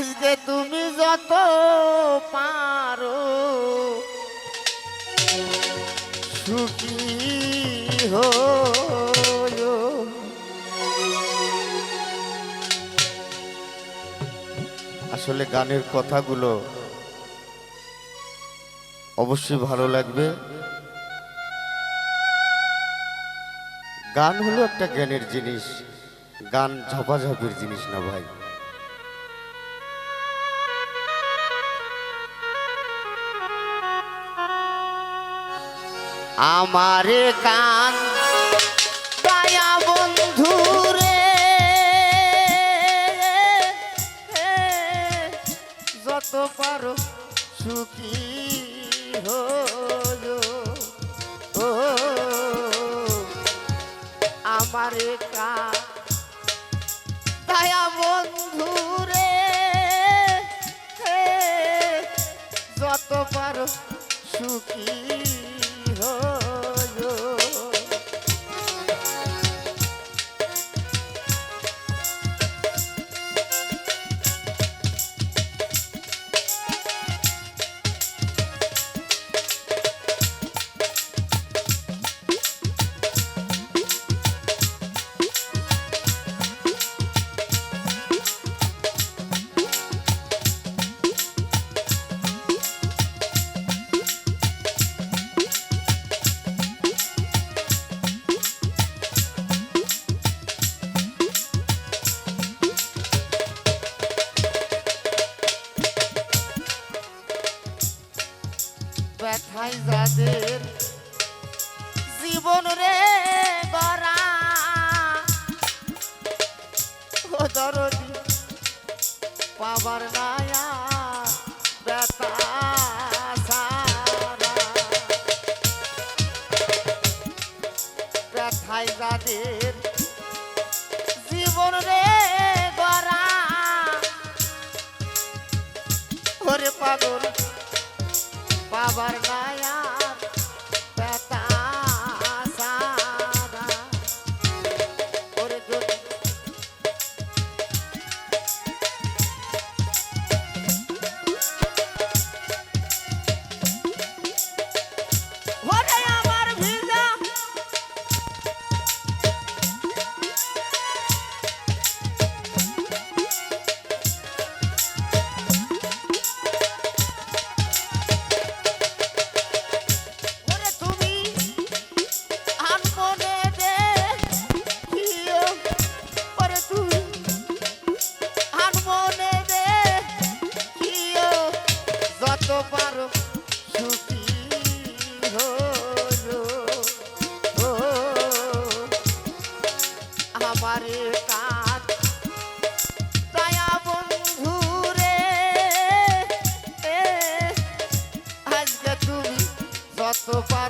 আজকে তুমি যত পারো, সুখী হয়ো আসলে গানের কথাগুলো অবশ্যই ভালো লাগবে। গান হলো একটা জ্ঞানের জিনিস, গান ঝপাঝপির জিনিস না ভাই। আমারে কান। দয়া বন্ধু রে। যত পারো সুখী হয়ো ও, আমারে কান। দয়া বন্ধু রে। যত পারো সুখী হয়ো জীবন রে ও দরদি পাবার নায়া ব্যথা সারা। ব্যথায় যাদের জীবন রে গড়া ওরে পাগল, বাবার গায়ার যত পারো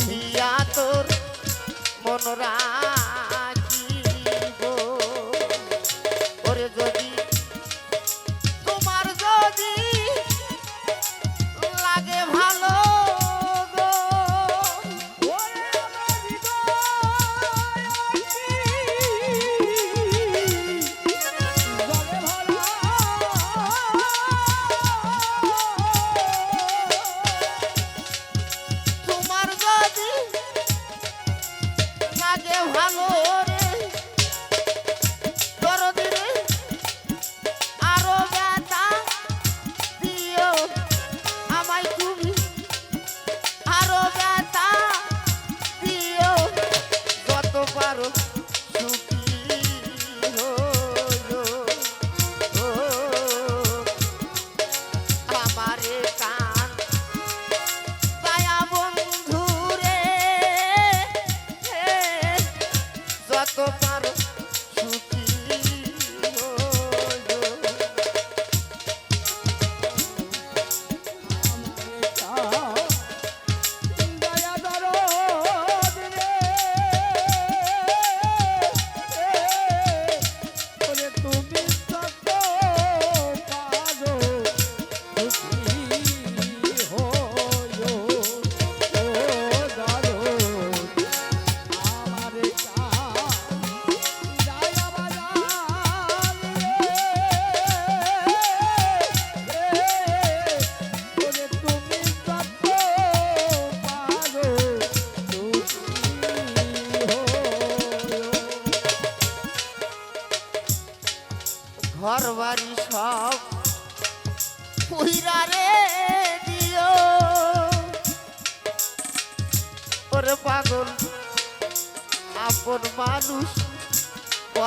দিয়া তোর মনোরা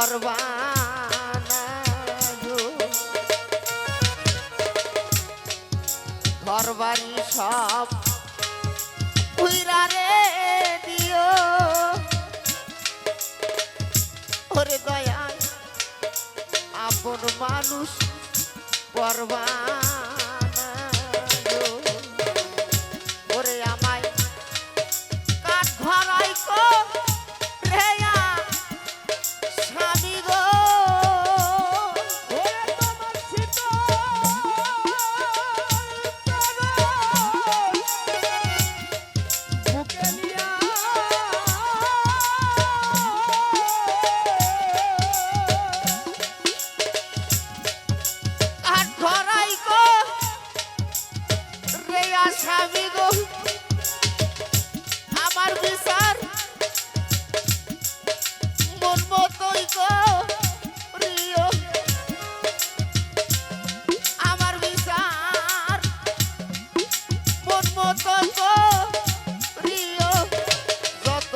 ধরবানা ধরবারি সব উইরা রে দিও ওরে দয়াল আপন মানুষ করবান স্বামী গো। আমার বিচার মন প্রিয়। আমার বিচার মন প্রিয়। যত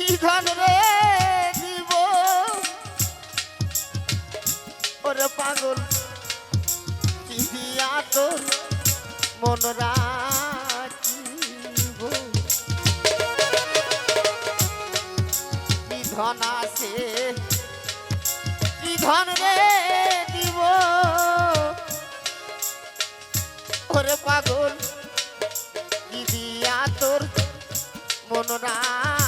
কি ধন রে দিব ওরে পাগল, কি দিয়া তোর মন রাখিব? কি ধন আছে? কি ধন রে দিব ওরে পাগল, কি দিয়া তোর মন রাখ